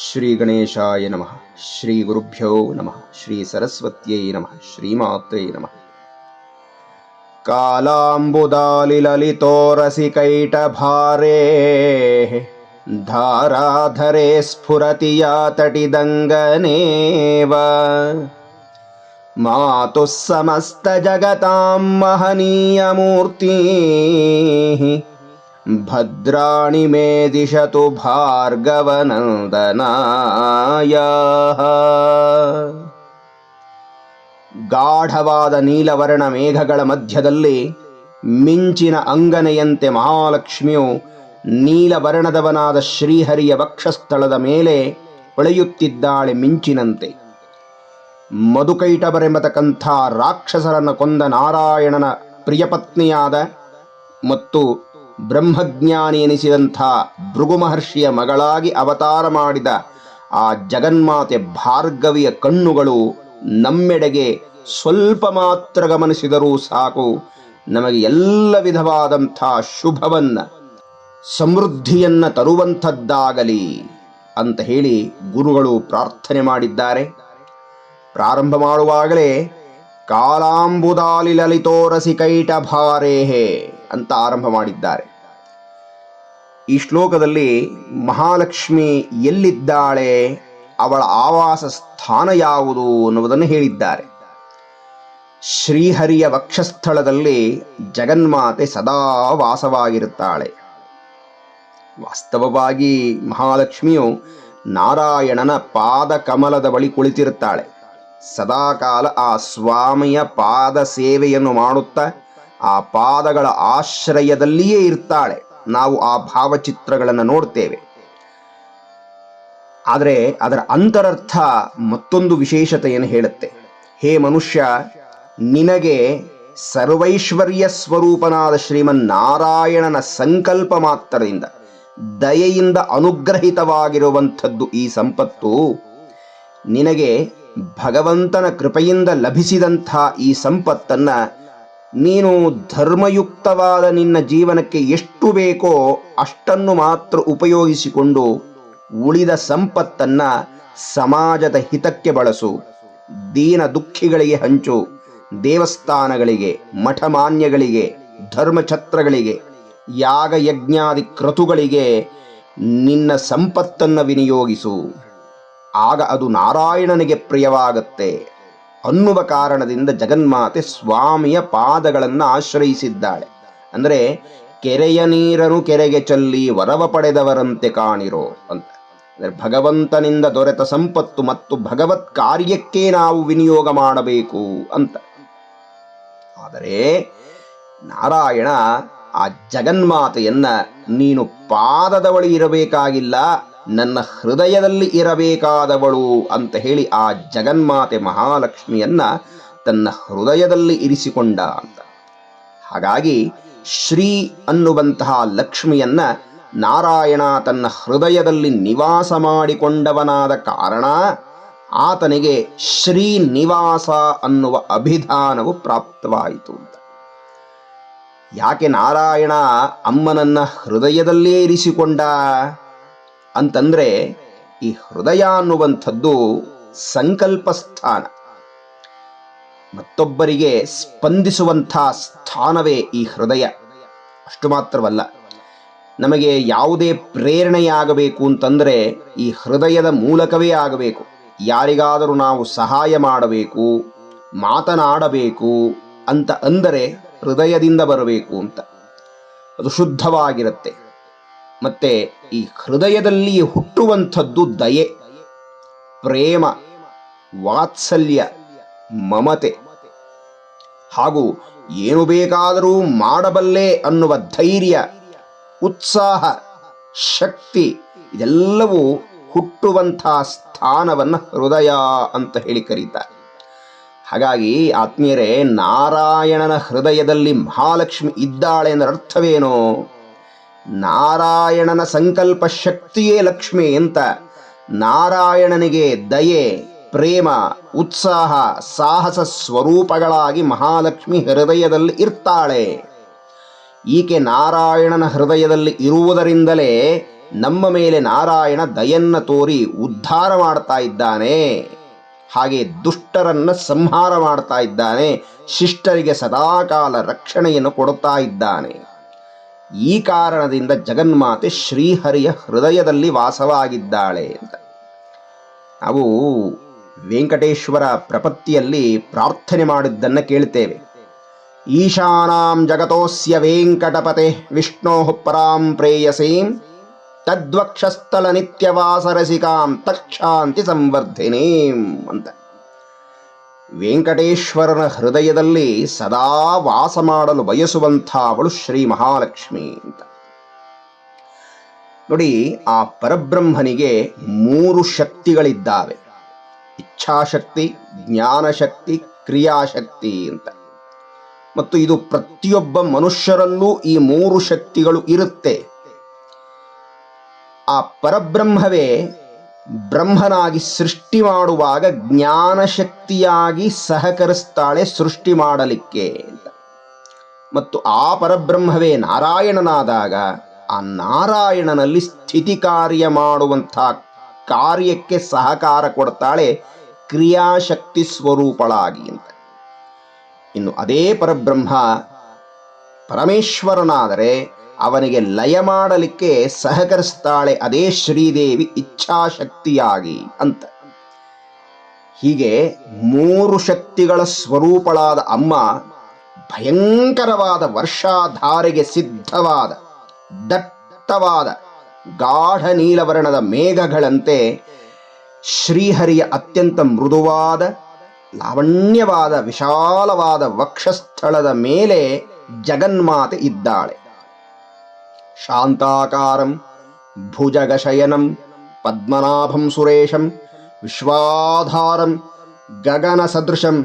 श्रीगणेशाय नमः। श्रीगुरुभ्यो नमः। श्रीसरस्वत्यै नमः। श्रीमात्रे नमः। कालाम्बुदालिललितोरसिकैटभारेः धाराधरे स्फुरति या यातटिदङ्गने मातुः समस्तजगतां महनीयमूर्तिः ಭದ್ರಾಣಿ ಮೇ ದಿಶತು ಭಾರ್ಗವನಂದನಾಯ ಗಾಢವಾದ ನೀಲವರ್ಣ ಮೇಘಗಳ ಮಧ್ಯದಲ್ಲಿ ಮಿಂಚಿನ ಅಂಗನೆಯಂತೆ ಮಹಾಲಕ್ಷ್ಮಿಯು ನೀಲವರ್ಣದವನಾದ ಶ್ರೀಹರಿಯ ವಕ್ಷಸ್ಥಳದ ಮೇಲೆ ಹೊಳೆಯುತ್ತಿದ್ದಾಳೆ ಮಿಂಚಿನಂತೆ. ಮಧುಕೈಟಬರೆಂಬತಕ್ಕಂಥ ರಾಕ್ಷಸರನ್ನು ಕೊಂದ ನಾರಾಯಣನ ಪ್ರಿಯಪತ್ನಿಯಾದ ಮತ್ತು ಬ್ರಹ್ಮಜ್ಞಾನಿ ಎನಿಸಿದಂಥ ಭೃಗು ಮಹರ್ಷಿಯ ಮಗಳಾಗಿ ಅವತಾರ ಮಾಡಿದ ಆ ಜಗನ್ಮಾತೆ ಭಾರ್ಗವಿಯ ಕಣ್ಣುಗಳು ನಮ್ಮೆಡೆಗೆ ಸ್ವಲ್ಪ ಮಾತ್ರ ಗಮನಿಸಿದರೂ ಸಾಕು. ನಮಗೆ ಎಲ್ಲ ವಿಧವಾದಂಥ ಶುಭವನ್ನ, ಸಮೃದ್ಧಿಯನ್ನ ತರುವಂಥದ್ದಾಗಲಿ ಅಂತ ಹೇಳಿ ಗುರುಗಳು ಪ್ರಾರ್ಥನೆ ಮಾಡಿದ್ದಾರೆ. ಪ್ರಾರಂಭ ಮಾಡುವಾಗಲೇ, ಕಾಲಾಂಬುದಾಲಿ ಲಲಿತೋರಸಿ ಕೈಟ ಭಾರೇಹೆ ಅಂತ ಆರಂಭ ಮಾಡಿದ್ದಾರೆ. ಈ ಶ್ಲೋಕದಲ್ಲಿ ಮಹಾಲಕ್ಷ್ಮಿ ಎಲ್ಲಿದ್ದಾಳೆ, ಅವಳ ಆವಾಸ ಸ್ಥಾನ ಯಾವುದು ಅನ್ನುವುದನ್ನು ಹೇಳಿದ್ದಾರೆ. ಶ್ರೀಹರಿಯ ವಕ್ಷಸ್ಥಳದಲ್ಲಿ ಜಗನ್ಮಾತೆ ಸದಾ ವಾಸವಾಗಿರುತ್ತಾಳೆ. ವಾಸ್ತವವಾಗಿ ಮಹಾಲಕ್ಷ್ಮಿಯು ನಾರಾಯಣನ ಪಾದ ಕಮಲದ ಬಳಿ ಕುಳಿತಿರುತ್ತಾಳೆ. ಸದಾಕಾಲ ಆ ಸ್ವಾಮಿಯ ಪಾದ ಸೇವೆಯನ್ನು ಮಾಡುತ್ತಾ ಆ ಪಾದಗಳ ಆಶ್ರಯದಲ್ಲಿಯೇ ಇರ್ತಾಳೆ. ನಾವು ಆ ಭಾವಚಿತ್ರಗಳನ್ನು ನೋಡ್ತೇವೆ ಆದರೆ ಅದರ ಅಂತರರ್ಥ ಮತ್ತೊಂದು ವಿಶೇಷತೆಯನ್ನು ಹೇಳುತ್ತೆ. ಹೇ ಮನುಷ್ಯ, ನಿನಗೆ ಸರ್ವೈಶ್ವರ್ಯ ಸ್ವರೂಪನಾದ ಶ್ರೀಮನ್ ನಾರಾಯಣನ ಸಂಕಲ್ಪ ಮಾತ್ರದಿಂದ, ದಯೆಯಿಂದ ಅನುಗ್ರಹಿತವಾಗಿರುವಂಥದ್ದು ಈ ಸಂಪತ್ತು, ನಿನಗೆ ಭಗವಂತನ ಕೃಪೆಯಿಂದ ಲಭಿಸಿದಂಥ ಈ ಸಂಪತ್ತನ್ನ ನೀನು ಧರ್ಮಯುಕ್ತವಾದ ನಿನ್ನ ಜೀವನಕ್ಕೆ ಎಷ್ಟು ಬೇಕೋ ಅಷ್ಟನ್ನು ಮಾತ್ರ ಉಪಯೋಗಿಸಿಕೊಂಡು ಉಳಿದ ಸಂಪತ್ತನ್ನ ಸಮಾಜದ ಹಿತಕ್ಕೆ ಬಳಸು. ದೀನ ದುಃಖಿಗಳಿಗೆ ಹಂಚು. ದೇವಸ್ಥಾನಗಳಿಗೆ, ಮಠಮಾನ್ಯಗಳಿಗೆ, ಧರ್ಮಛತ್ರಗಳಿಗೆ ಯಾಗ ಯಜ್ಞಾದಿ ಕ್ರತುಗಳಿಗೆ ನಿನ್ನ ಸಂಪತ್ತನ್ನು ವಿನಿಯೋಗಿಸು. ಆಗ ಅದು ನಾರಾಯಣನಿಗೆ ಪ್ರಿಯವಾಗುತ್ತೆ. ಅನ್ನುವ ಕಾರಣದಿಂದ ಜಗನ್ಮಾತೆ ಸ್ವಾಮಿಯ ಪಾದಗಳನ್ನು ಆಶ್ರಯಿಸಿದ್ದಾಳೆ. ಅಂದರೆ ಕೆರೆಯ ನೀರನು ಕೆರೆಗೆ ಚಲ್ಲಿ ವರವ ಪಡೆದವರಂತೆ ಕಾಣಿರೋ ಅಂತ. ಅಂದರೆ ಭಗವಂತನಿಂದ ದೊರೆತ ಸಂಪತ್ತು ಮತ್ತು ಭಗವತ್ ಕಾರ್ಯಕ್ಕೆ ನಾವು ವಿನಿಯೋಗ ಮಾಡಬೇಕು ಅಂತ. ಆದರೆ ನಾರಾಯಣ ಆ ಜಗನ್ಮಾತೆಯನ್ನ ನೀನು ಪಾದದ ಇರಬೇಕಾಗಿಲ್ಲ ನನ್ನ ಹೃದಯದಲ್ಲಿ ಇರಬೇಕಾದವಳು ಅಂತ ಹೇಳಿ ಆ ಜಗನ್ಮಾತೆ ಮಹಾಲಕ್ಷ್ಮಿಯನ್ನ ತನ್ನ ಹೃದಯದಲ್ಲಿ ಇರಿಸಿಕೊಂಡ ಅಂತ. ಹಾಗಾಗಿ ಶ್ರೀ ಅನ್ನುವಂತಹ ಲಕ್ಷ್ಮಿಯನ್ನ ನಾರಾಯಣ ತನ್ನ ಹೃದಯದಲ್ಲಿ ನಿವಾಸ ಮಾಡಿಕೊಂಡವನಾದ ಕಾರಣ ಆತನಿಗೆ ಶ್ರೀನಿವಾಸ ಅನ್ನುವ ಅಭಿಧಾನವು ಪ್ರಾಪ್ತವಾಯಿತು ಅಂತ. ಯಾಕೆ ನಾರಾಯಣ ಅಮ್ಮನನ್ನ ಹೃದಯದಲ್ಲೇ ಇರಿಸಿಕೊಂಡ? ಅಂತಂದ್ರೆ ಈ ಹೃದಯ ಅನ್ನುವಂಥದ್ದು ಸಂಕಲ್ಪ ಸ್ಥಾನ ಮತ್ತೊಬ್ಬರಿಗೆ ಸ್ಪಂದಿಸುವಂಥ ಸ್ಥಾನವೇ ಈ ಹೃದಯ. ಅಷ್ಟು ಮಾತ್ರವಲ್ಲ, ನಮಗೆ ಯಾವುದೇ ಪ್ರೇರಣೆಯಾಗಬೇಕು ಅಂತಂದರೆ ಈ ಹೃದಯದ ಮೂಲಕವೇ ಆಗಬೇಕು. ಯಾರಿಗಾದರೂ ನಾವು ಸಹಾಯ ಮಾಡಬೇಕು, ಮಾತನಾಡಬೇಕು ಅಂತ ಅಂದರೆ ಹೃದಯದಿಂದ ಬರಬೇಕು ಅಂತ. ಅದು ಶುದ್ಧವಾಗಿರುತ್ತೆ. ಮತ್ತೆ ಈ ಹೃದಯದಲ್ಲಿ ಹುಟ್ಟುವಂಥದ್ದು ದಯೆ, ಪ್ರೇಮ, ವಾತ್ಸಲ್ಯ, ಮಮತೆ. ಹಾಗೂ ಏನು ಬೇಕಾದರೂ ಮಾಡಬಲ್ಲೆ ಅನ್ನುವ ಧೈರ್ಯ, ಉತ್ಸಾಹ, ಶಕ್ತಿ, ಇದೆಲ್ಲವೂ ಹುಟ್ಟುವಂಥ ಸ್ಥಾನವನ್ನು ಹೃದಯ ಅಂತ ಹೇಳಿ ಕರೀತಾರೆ. ಹಾಗಾಗಿ ಆತ್ಮೀಯರೇ, ನಾರಾಯಣನ ಹೃದಯದಲ್ಲಿ ಮಹಾಲಕ್ಷ್ಮಿ ಇದ್ದಾಳೆ ಎಂದರ ಅರ್ಥವೇನು ನಾರಾಯಣನ ಸಂಕಲ್ಪ ಶಕ್ತಿಯೇ ಲಕ್ಷ್ಮಿ ಅಂತ ನಾರಾಯಣನಿಗೆ ದಯೆ, ಪ್ರೇಮ, ಉತ್ಸಾಹ, ಸಾಹಸ ಸ್ವರೂಪಗಳಾಗಿ ಮಹಾಲಕ್ಷ್ಮಿ ಹೃದಯದಲ್ಲಿ ಇರ್ತಾಳೆ. ಈಕೆ ನಾರಾಯಣನ ಹೃದಯದಲ್ಲಿ ಇರುವುದರಿಂದಲೇ ನಮ್ಮ ಮೇಲೆ ನಾರಾಯಣ ದಯನ್ನ ತೋರಿ ಉದ್ಧಾರ ಮಾಡ್ತಾ ಇದ್ದಾನೆ. ಹಾಗೆ ದುಷ್ಟರನ್ನ ಸಂಹಾರ ಮಾಡ್ತಾ ಇದ್ದಾನೆ, ಶಿಷ್ಟರಿಗೆ ಸದಾಕಾಲ ರಕ್ಷಣೆಯನ್ನು ಕೊಡುತ್ತಾ ಇದ್ದಾನೆ. ಈ ಕಾರಣದಿಂದ ಜಗನ್ಮಾತೆ ಶ್ರೀಹರಿಯ ಹೃದಯದಲ್ಲಿ ವಾಸವಾಗಿದ್ದಾಳೆ ಅಂತ. ನಾವು ವೆಂಕಟೇಶ್ವರ ಪ್ರಪತ್ತಿಯಲ್ಲಿ ಪ್ರಾರ್ಥನೆ ಮಾಡಿದ್ದನ್ನು ಕೇಳ್ತೇವೆ. ಈಶಾನಾಂ ಜಗತೋಸ್ಯ ವೆಂಕಟಪತೆ ವಿಷ್ಣೋ ಪರಾಂ ಪ್ರೇಯಸೀಂ ತದ್ವಕ್ಷಸ್ಥಲ ನಿತ್ಯವಾಸರಸಿಕಾಂ ತಕ್ಷಾಂತಿ ಸಂವರ್ಧಿನೀಂ ಅಂತ. ವೆಂಕಟೇಶ್ವರನ ಹೃದಯದಲ್ಲಿ ಸದಾ ವಾಸ ಮಾಡಲು ಬಯಸುವಂಥ ಅವಳು ಶ್ರೀ ಮಹಾಲಕ್ಷ್ಮಿ ಅಂತ. ನೋಡಿ, ಆ ಪರಬ್ರಹ್ಮನಿಗೆ ಮೂರು ಶಕ್ತಿಗಳಿದ್ದಾವೆ. ಇಚ್ಛಾಶಕ್ತಿ, ಜ್ಞಾನಶಕ್ತಿ, ಕ್ರಿಯಾಶಕ್ತಿ ಅಂತ. ಮತ್ತು ಇದು ಪ್ರತಿಯೊಬ್ಬ ಮನುಷ್ಯರಲ್ಲೂ ಈ ಮೂರು ಶಕ್ತಿಗಳು ಇರುತ್ತೆ. ಆ ಪರಬ್ರಹ್ಮವೇ ಬ್ರಹ್ಮನಾಗಿ ಸೃಷ್ಟಿ ಮಾಡುವಾಗ ಜ್ಞಾನಶಕ್ತಿಯಾಗಿ ಸಹಕರಿಸ್ತಾಳೆ ಸೃಷ್ಟಿ ಮಾಡಲಿಕ್ಕೆ ಅಂತ. ಮತ್ತು ಆ ಪರಬ್ರಹ್ಮವೇ ನಾರಾಯಣನಾದಾಗ ಆ ನಾರಾಯಣನಲ್ಲಿ ಸ್ಥಿತಿ ಕಾರ್ಯ ಮಾಡುವಂಥ ಕಾರ್ಯಕ್ಕೆ ಸಹಕಾರ ಕೊಡ್ತಾಳೆ ಕ್ರಿಯಾಶಕ್ತಿ ಸ್ವರೂಪಳಾಗಿ ಅಂತ. ಇನ್ನು ಅದೇ ಪರಬ್ರಹ್ಮ ಪರಮೇಶ್ವರನಾದರೆ ಅವನಿಗೆ ಲಯ ಮಾಡಲಿಕ್ಕೆ ಸಹಕರಿಸ್ತಾಳೆ ಅದೇ ಶ್ರೀದೇವಿ ಇಚ್ಛಾಶಕ್ತಿಯಾಗಿ ಅಂತ. ಹೀಗೆ ಮೂರು ಶಕ್ತಿಗಳ ಸ್ವರೂಪಳಾದ ಅಮ್ಮ ಭಯಂಕರವಾದ ವರ್ಷಾಧಾರೆಗೆ ಸಿದ್ಧವಾದ, ದಟ್ಟವಾದ ಗಾಢ ನೀಲವರ್ಣದ ಮೇಘಗಳಂತೆ ಶ್ರೀಹರಿಯ ಅತ್ಯಂತ ಮೃದುವಾದ, ಲಾವಣ್ಯವಾದ ವಿಶಾಲವಾದ ವಕ್ಷಸ್ಥಳದ ಮೇಲೆ ಜಗನ್ಮಾತೆ ಇದ್ದಾಳೆ. ಶಾಂತಾಕಾರಂ ಭುಜಗಶಯನಂ ಪದ್ಮನಾಭಂ ಸುರೇಶಂ ವಿಶ್ವಾಧಾರಂ ಗಗನ ಸದೃಶಂ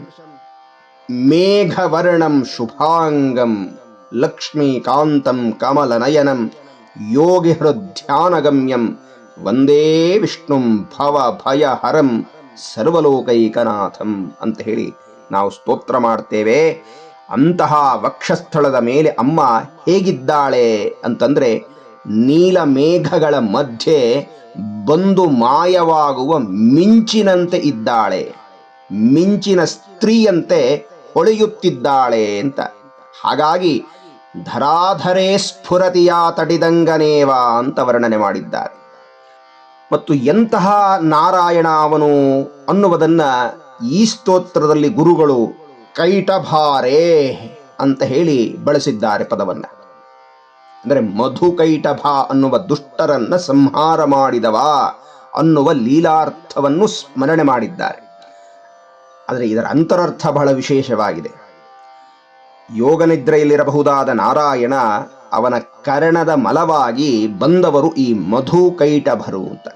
ಮೇಘವರ್ಣಂ ಶುಭಾಂಗಂ ಲಕ್ಷ್ಮೀಕಾಂತಂ ಕಮಲನಯನಂ ಯೋಗಿ ಹೃಧ್ಯಾನಗಮ್ಯಂ ವಂದೇ ವಿಷ್ಣುಂ ಭವ ಭಯ ಹರಂ ಸರ್ವಲೋಕೈಕನಾಥಂ ಅಂತ ಹೇಳಿ ನಾವು ಸ್ತೋತ್ರ ಮಾಡ್ತೇವೆ ಅಂತಹ ವಕ್ಷಸ್ಥಳದ ಮೇಲೆ ಅಮ್ಮ ಹೇಗಿದ್ದಾಳೆ ಅಂತಂದ್ರೆ ನೀಲ ಮೇಘಗಳ ಮಧ್ಯೆ ಬಂದು ಮಾಯವಾಗುವ ಮಿಂಚಿನಂತೆ ಇದ್ದಾಳೆ. ಮಿಂಚಿನ ಸ್ತ್ರೀಯಂತೆ ಹೊಳೆಯುತ್ತಿದ್ದಾಳೆ ಅಂತ. ಹಾಗಾಗಿ ಧರಾಧರೇ ಸ್ಫುರತಿಯ ತಡಿದಂಗನೇವ ಅಂತ ವರ್ಣನೆ ಮಾಡಿದ್ದಾರೆ. ಮತ್ತು ಎಂತಹ ನಾರಾಯಣ ಅವನು ಅನ್ನುವುದನ್ನ ಈ ಸ್ತೋತ್ರದಲ್ಲಿ ಗುರುಗಳು ಕೈಟಭಾರೇ ಅಂತ ಹೇಳಿ ಬಳಸಿದ್ದಾರೆ ಪದವನ್ನ. ಅಂದರೆ ಮಧು ಕೈಟಭ ಅನ್ನುವ ದುಷ್ಟರನ್ನ ಸಂಹಾರ ಮಾಡಿದವ ಅನ್ನುವ ಲೀಲಾರ್ಥವನ್ನು ಸ್ಮರಣೆ ಮಾಡಿದ್ದಾರೆ. ಆದರೆ ಇದರ ಅಂತರರ್ಥ ಬಹಳ ವಿಶೇಷವಾಗಿದೆ. ಯೋಗನಿದ್ರೆಯಲ್ಲಿರಬಹುದಾದ ನಾರಾಯಣ ಅವನ ಕರಣದ ಮಲವಾಗಿ ಬಂದವರು ಈ ಮಧು ಕೈಟಭರು ಅಂತ.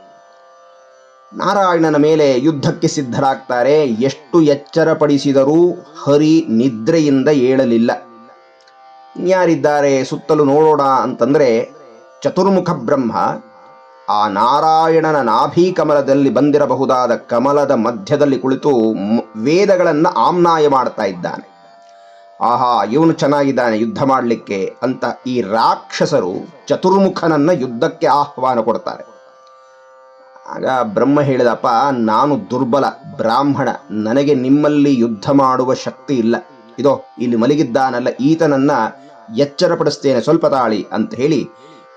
ನಾರಾಯಣನ ಮೇಲೆ ಯುದ್ಧಕ್ಕೆ ಸಿದ್ಧರಾಗ್ತಾರೆ. ಎಷ್ಟು ಎಚ್ಚರಪಡಿಸಿದರೂ ಹರಿ ನಿದ್ರೆಯಿಂದ ಏಳಲಿಲ್ಲ. ಇನ್ಯಾರಿದ್ದಾರೆ ಸುತ್ತಲೂ ನೋಡೋಣ ಅಂತಂದ್ರೆ ಚತುರ್ಮುಖ ಬ್ರಹ್ಮ, ಆ ನಾರಾಯಣನ ನಾಭಿ ಕಮಲದಲ್ಲಿ ಬಂದಿರಬಹುದಾದ ಕಮಲದ ಮಧ್ಯದಲ್ಲಿ ಕುಳಿತು ವೇದಗಳನ್ನು ಆಮ್ನಾಯ ಮಾಡ್ತಾ ಇದ್ದಾನೆ. ಆಹಾ, ಇವನು ಚೆನ್ನಾಗಿದ್ದಾನೆ ಯುದ್ಧ ಮಾಡಲಿಕ್ಕೆ ಅಂತ ಈ ರಾಕ್ಷಸರು ಚತುರ್ಮುಖನನ್ನ ಯುದ್ಧಕ್ಕೆ ಆಹ್ವಾನ ಕೊಡ್ತಾರೆ. ಆಗ ಬ್ರಹ್ಮ ಹೇಳಿದಪ್ಪ, ನಾನು ದುರ್ಬಲ, ಬ್ರಾಹ್ಮಣ, ನನಗೆ ನಿಮ್ಮಲ್ಲಿ ಯುದ್ಧ ಮಾಡುವ ಶಕ್ತಿ ಇಲ್ಲ. ಇದೋ, ಇಲ್ಲಿ ಮಲಗಿದ್ದಾನಲ್ಲ, ಈತನನ್ನ ಎಚ್ಚರಪಡಿಸ್ತೇನೆ, ಸ್ವಲ್ಪ ತಾಳಿ ಅಂತ ಹೇಳಿ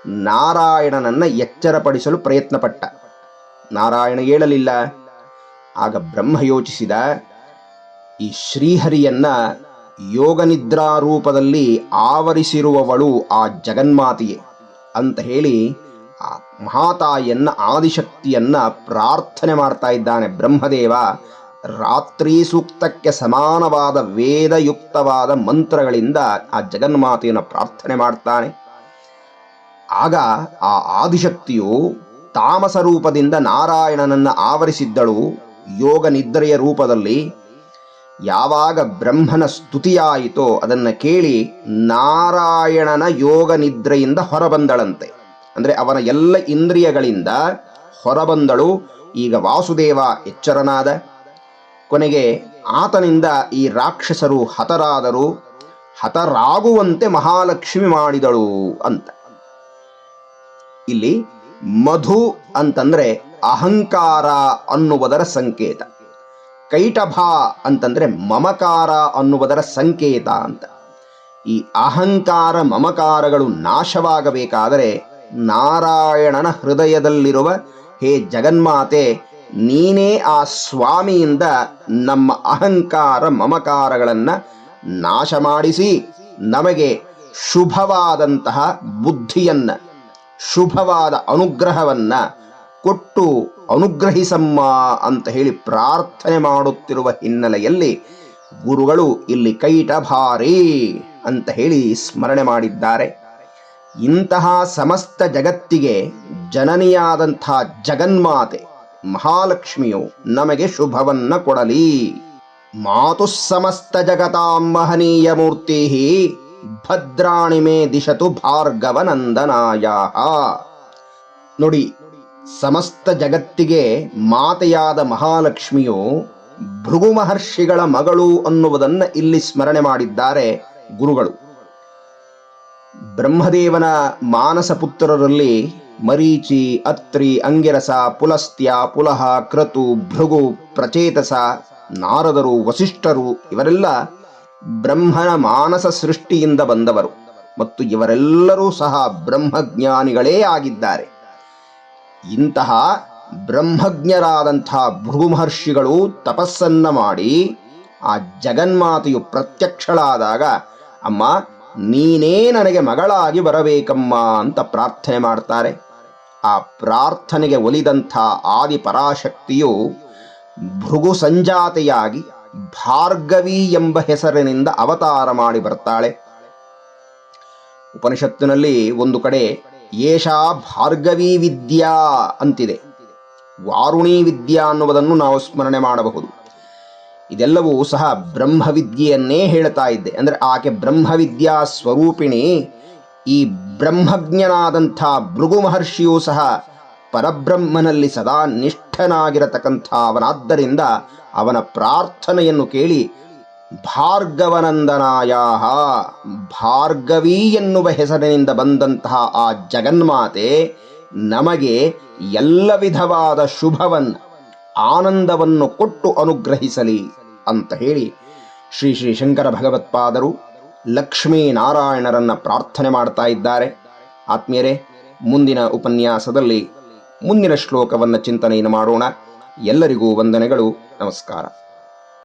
ನಾರಾಯಣನನ್ನ ಎಚ್ಚರಪಡಿಸಲು ಪ್ರಯತ್ನಪಟ್ಟ. ನಾರಾಯಣ ಹೇಳಲಿಲ್ಲ. ಆಗ ಬ್ರಹ್ಮ ಯೋಚಿಸಿದ, ಈ ಶ್ರೀಹರಿಯನ್ನ ಯೋಗನಿದ್ರಾ ರೂಪದಲ್ಲಿ ಆವರಿಸಿರುವವಳು ಆ ಜಗನ್ಮಾತೆಯೇ ಅಂತ ಹೇಳಿ ಆ ಮಹಾತಾಯಿಯನ್ನ, ಆದಿಶಕ್ತಿಯನ್ನ ಪ್ರಾರ್ಥನೆ ಮಾಡ್ತಾ ಇದ್ದಾನೆ ಬ್ರಹ್ಮದೇವ. ರಾತ್ರಿ ಸೂಕ್ತಕ್ಕೆ ಸಮಾನವಾದ ವೇದಯುಕ್ತವಾದ ಮಂತ್ರಗಳಿಂದ ಆ ಜಗನ್ಮಾತೆಯನ್ನು ಪ್ರಾರ್ಥನೆ ಮಾಡ್ತಾನೆ. ಆಗ ಆ ಆದಿಶಕ್ತಿಯು ತಾಮಸ ರೂಪದಿಂದ ನಾರಾಯಣನನ್ನ ಆವರಿಸಿದ್ದಳು. ಯೋಗ ನಿದ್ರೆಯ ರೂಪದಲ್ಲಿ ಯಾವಾಗ ಬ್ರಹ್ಮನ ಸ್ತುತಿಯಾಯಿತೋ ಅದನ್ನ ಕೇಳಿ ನಾರಾಯಣನ ಯೋಗ ನಿದ್ರೆಯಿಂದ ಹೊರಬಂದಳಂತೆ. ಅಂದ್ರೆ ಅವನ ಎಲ್ಲ ಇಂದ್ರಿಯಗಳಿಂದ ಹೊರಬಂದಳು. ಈಗ ವಾಸುದೇವ ಎಚ್ಚರನಾದ. ಕೊನೆಗೆ ಆತನಿಂದ ಈ ರಾಕ್ಷಸರು ಹತರಾದರು. ಹತರಾಗುವಂತೆ ಮಹಾಲಕ್ಷ್ಮಿ ಮಾಡಿದಳು ಅಂತ. ಇಲ್ಲಿ ಮಧು ಅಂತಂದ್ರೆ ಅಹಂಕಾರ ಅನ್ನುವುದರ ಸಂಕೇತ. ಕೈಟಭ ಅಂತಂದ್ರೆ ಮಮಕಾರ ಅನ್ನುವುದರ ಸಂಕೇತ ಅಂತ. ಈ ಅಹಂಕಾರ ಮಮಕಾರಗಳು ನಾಶವಾಗಬೇಕಾದರೆ ನಾರಾಯಣನ ಹೃದಯದಲ್ಲಿರುವ ಹೇ ಜಗನ್ಮಾತೆ, ನೀನೇ ಆ ಸ್ವಾಮಿಯಿಂದ ನಮ್ಮ ಅಹಂಕಾರ ಮಮಕಾರಗಳನ್ನು ನಾಶ ಮಾಡಿಸಿ ನಮಗೆ ಶುಭವಾದಂತಹ ಬುದ್ಧಿಯನ್ನ, ಶುಭವಾದ ಅನುಗ್ರಹವನ್ನ ಕೊಟ್ಟು ಅನುಗ್ರಹಿಸಮ್ಮ ಅಂತ ಹೇಳಿ ಪ್ರಾರ್ಥನೆ ಮಾಡುತ್ತಿರುವ ಹಿನ್ನೆಲೆಯಲ್ಲಿ ಗುರುಗಳು ಇಲ್ಲಿ ಕೈಟ ಕೈಟಭಾರಿ ಅಂತ ಹೇಳಿ ಸ್ಮರಣೆ ಮಾಡಿದ್ದಾರೆ. ಇಂತಹ ಸಮಸ್ತ ಜಗತ್ತಿಗೆ ಜನನಿಯಾದಂಥ ಜಗನ್ಮಾತೆ ಮಹಾಲಕ್ಷ್ಮಿಯು ನಮಗೆ ಶುಭವನ್ನ ಕೊಡಲಿ. ಮಾತು ಸಮಸ್ತ ಜಗತಾಂ ಮಹನೀಯ ಮೂರ್ತಿ ಭದ್ರಾಣಿ ಮೇ ದಿಶತು ಭಾರ್ಗವನಂದನಾಯ ನೋಡಿ, ಸಮಸ್ತ ಜಗತ್ತಿಗೆ ಮಾತೆಯಾದ ಮಹಾಲಕ್ಷ್ಮಿಯು ಭೃಗು ಮಹರ್ಷಿಗಳ ಮಗಳು ಅನ್ನುವುದನ್ನು ಇಲ್ಲಿ ಸ್ಮರಣೆ ಮಾಡಿದ್ದಾರೆ ಗುರುಗಳು. ಬ್ರಹ್ಮದೇವನ ಮಾನಸ ಪುತ್ರರಲ್ಲಿ ಮರೀಚಿ, ಅತ್ರಿ, ಅಂಗಿರಸ, ಪುಲಸ್ತ್ಯ, ಪುಲಹ, ಕ್ರತು, ಭೃಗು, ಪ್ರಚೇತಸ, ನಾರದರು, ವಸಿಷ್ಠರು ಇವರೆಲ್ಲ ಬ್ರಹ್ಮನ ಮಾನಸ ಸೃಷ್ಟಿಯಿಂದ ಬಂದವರು ಮತ್ತು ಇವರೆಲ್ಲರೂ ಸಹ ಬ್ರಹ್ಮಜ್ಞಾನಿಗಳೇ ಆಗಿದ್ದಾರೆ. ಇಂತಹ ಬ್ರಹ್ಮಜ್ಞರಾದಂಥ ಭೃಗು ಮಹರ್ಷಿಗಳು ತಪಸ್ಸನ್ನ ಮಾಡಿ ಆ ಜಗನ್ಮಾತೆಯು ಪ್ರತ್ಯಕ್ಷಳಾದಾಗ, ಅಮ್ಮ ನೀನೇ ನನಗೆ ಮಗಳಾಗಿ ಬರಬೇಕಮ್ಮ ಅಂತ ಪ್ರಾರ್ಥನೆ ಮಾಡ್ತಾರೆ. ಆ ಪ್ರಾರ್ಥನೆಗೆ ಒಲಿದಂಥ ಆದಿ ಪರಾಶಕ್ತಿಯು ಭೃಗು ಸಂಜಾತೆಯಾಗಿ ಭಾರ್ಗವಿ ಎಂಬ ಹೆಸರಿನಿಂದ ಅವತಾರ ಮಾಡಿ ಬರ್ತಾಳೆ. ಉಪನಿಷತ್ತಿನಲ್ಲಿ ಒಂದು ಕಡೆ ಏಷಾ ಭಾರ್ಗವಿ ವಿದ್ಯಾ ಅಂತಿದೆ. ವಾರುಣಿ ವಿದ್ಯಾ ಅನ್ನುವುದನ್ನು ನಾವು ಸ್ಮರಣೆ ಮಾಡಬಹುದು. ಇದೆಲ್ಲವೂ ಸಹ ಬ್ರಹ್ಮವಿದ್ಯೆಯನ್ನೇ ಹೇಳ್ತಾ ಇದ್ದೆ. ಅಂದರೆ ಆಕೆ ಬ್ರಹ್ಮವಿದ್ಯಾ ಸ್ವರೂಪಿಣಿ, ಈ ಬ್ರಹ್ಮಜ್ಞನಾದಂಥ ಭೃಗು ಮಹರ್ಷಿಯೂ ಸಹ ಪರಬ್ರಹ್ಮನಲ್ಲಿ ಸದಾ ನಿಷ್ಠನಾಗಿರತಕ್ಕಂಥ ಅವನಾದ್ದರಿಂದ ಅವನ ಪ್ರಾರ್ಥನೆಯನ್ನು ಕೇಳಿ ಭಾರ್ಗವನಂದನಾಯ ಭಾರ್ಗವಿ ಎನ್ನುವ ಹೆಸರಿನಿಂದ ಬಂದಂತಹ ಆ ಜಗನ್ಮಾತೆ ನಮಗೆ ಎಲ್ಲ ವಿಧವಾದ ಶುಭವನ್ನು ಆನಂದವನ್ನು ಕೊಟ್ಟು ಅನುಗ್ರಹಿಸಲಿ. ಅಂತ ಹೇಳಿ ಶ್ರೀ ಶ್ರೀ ಶಂಕರ ಭಗವತ್ಪಾದರು ಲಕ್ಷ್ಮೀನಾರಾಯಣರನ್ನು ಪ್ರಾರ್ಥನೆ ಮಾಡ್ತಾ ಇದ್ದಾರೆ. ಆತ್ಮೀಯರೇ, ಮುಂದಿನ ಉಪನ್ಯಾಸದಲ್ಲಿ ಮುಂದಿನ ಶ್ಲೋಕವನ್ನು ಚಿಂತನೆಯನ್ನು ಮಾಡೋಣ. ಎಲ್ಲರಿಗೂ ವಂದನೆಗಳು. ನಮಸ್ಕಾರ.